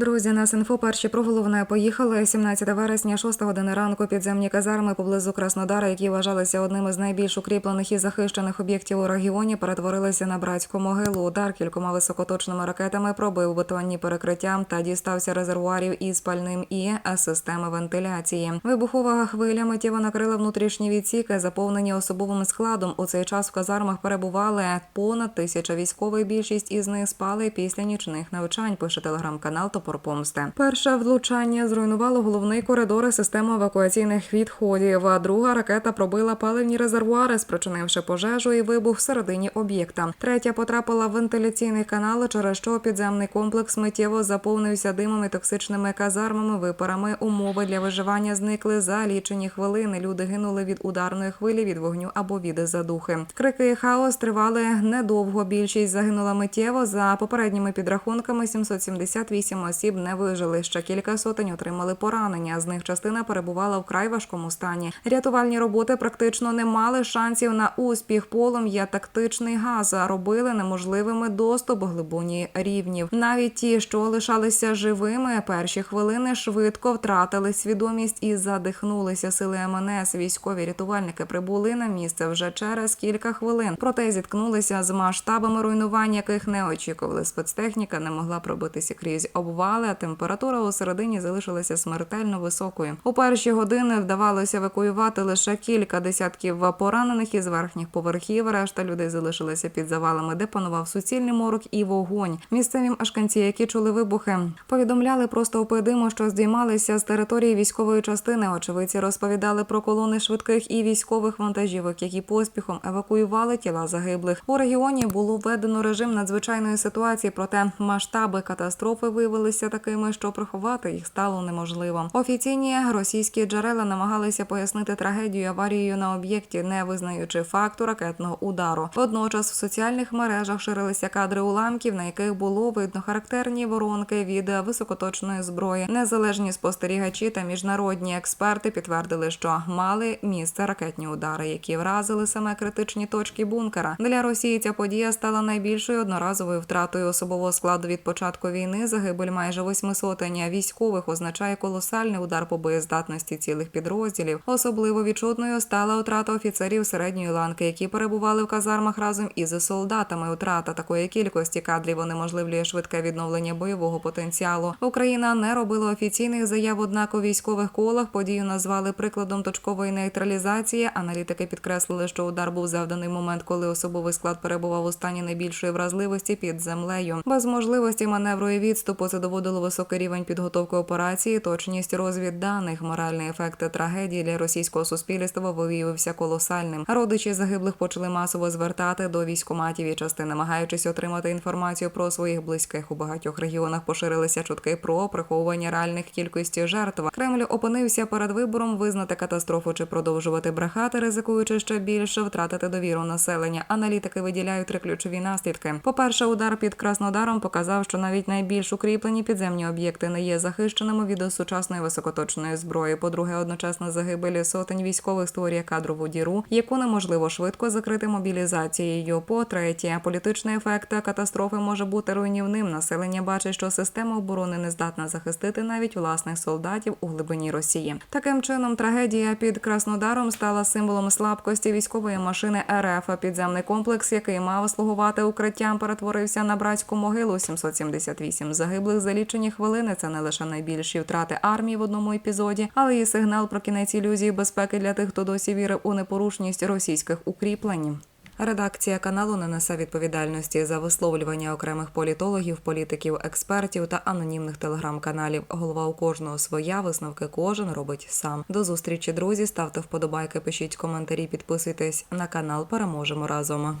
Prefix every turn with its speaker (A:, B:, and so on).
A: Друзі, нас інфо перші про головне поїхали 17 вересня, 6 години ранку. Підземні казарми поблизу Краснодара, які вважалися одним із найбільш укріплених і захищених об'єктів у регіоні, перетворилися на братську могилу. Удар кількома високоточними ракетами пробив бетонні перекриття та дістався резервуарів із пальним і системи вентиляції. Вибухова хвиля миттєво накрила внутрішні відсіки, заповнені особовим складом. У цей час в казармах перебували понад тисяча військових. Більшість із них спали після нічних навчань. Пише телеграм-канал Топор Помсти. Перше влучання зруйнувало головний коридор і систему евакуаційних відходів. А друга ракета пробила паливні резервуари, спричинивши пожежу і вибух всередині об'єкта. Третя потрапила в вентиляційний канал, через що підземний комплекс миттєво заповнився димом і токсичними казармами, випарами. Умови для виживання зникли за лічені хвилини. Люди гинули від ударної хвилі, від вогню або від задухи. Крики і хаос тривали недовго. Більшість загинула миттєво. За попередніми підрахунками 778 осіб не вижили. Ще кілька сотень отримали поранення. З них частина перебувала в край важкому стані. Рятувальні роботи практично не мали шансів на успіх. Полум'я тактичний газ робили неможливими доступ глибині рівнів. Навіть ті, що лишалися живими, перші хвилини швидко втратили свідомість і задихнулися. Сили МНС. Військові рятувальники прибули на місце вже через кілька хвилин. Проте зіткнулися з масштабами руйнувань, яких не очікували. Спецтехніка не могла пробитися крізь обвали, а температура у середині залишилася смертельно високою. У перші години вдавалося евакуювати лише кілька десятків поранених із верхніх поверхів. Решта людей залишилися під завалами, де панував суцільний морок і вогонь. Місцеві мешканці, які чули вибухи, повідомляли про стовпи диму, що здіймалися з території військової частини. Очевидці розповідали про колони швидких і військових вантажівок, які поспіхом евакуювали тіла загиблих. У регіоні було введено режим надзвичайної ситуації, проте масштаби катастрофи виявилися такими, що приховати їх стало неможливо. Офіційні російські джерела намагалися пояснити трагедію аварією на об'єкті, не визнаючи факту ракетного удару. Водночас в соціальних мережах ширилися кадри уламків, на яких було видно характерні воронки від високоточної зброї. Незалежні спостерігачі та міжнародні експерти підтвердили, що мали місце ракетні удари, які вразили саме критичні точки бункера. Для Росії ця подія стала найбільшою одноразовою втратою особового складу від початку війни. Загибель майже восьми сотень військових означає колосальний удар по боєздатності цілих підрозділів. Особливо відчутною стала втрата офіцерів середньої ланки, які перебували в казармах разом із солдатами. Втрата такої кількості кадрів унеможливлює швидке відновлення бойового потенціалу. Україна не робила офіційних заяв, однак у військових колах подію назвали прикладом точкової нейтралізації. Аналітики підкреслили, що удар був завданий момент, коли особовий склад перебував у стані найбільшої вразливості під землею. Без можливості маневру і відступу це доводило високий рівень підготовки операції, точність розвідданих, моральний ефект трагедії для російського суспільства виявився колосальним. Родичі загиблих почали масово звертати до військоматів і частин, намагаючись отримати інформацію про своїх близьких у багатьох регіонах. Поширилися чутки про приховування реальних кількості жертв. Кремль опинився перед вибором визнати катастрофу чи продовжувати брехати, ризикуючи ще більше втратити довіру населення. Аналітики виділяють три ключові наслідки. По перше, удар під Краснодаром показав, що навіть найбільш укріплені підземні об'єкти не є захищеними від сучасної високоточної зброї. По-друге, одночасна загибель сотень військових створює кадрову діру, яку неможливо швидко закрити мобілізацією. По третє, політичний ефект катастрофи може бути руйнівним. Населення бачить, що система оборони не здатна захистити навіть власних солдатів у глибині Росії. Таким чином, трагедія під Краснодаром стала символом слабкості військової машини РФ. Підземний комплекс, який мав слугувати укриттям, перетворився на братську могилу 778 загиблих за лічені хвилини. Це не лише найбільші втрати армії в одному епізоді, але і сигнал про кінець ілюзії безпеки для тих, хто досі вірив у непорушність російських укріплень. Редакція каналу не несе відповідальності за висловлювання окремих політологів, політиків, експертів та анонімних телеграм-каналів. Голова у кожного своя висновки кожен робить сам. До зустрічі, друзі. Ставте вподобайки, пишіть коментарі, підписуйтесь на канал. Переможемо разом.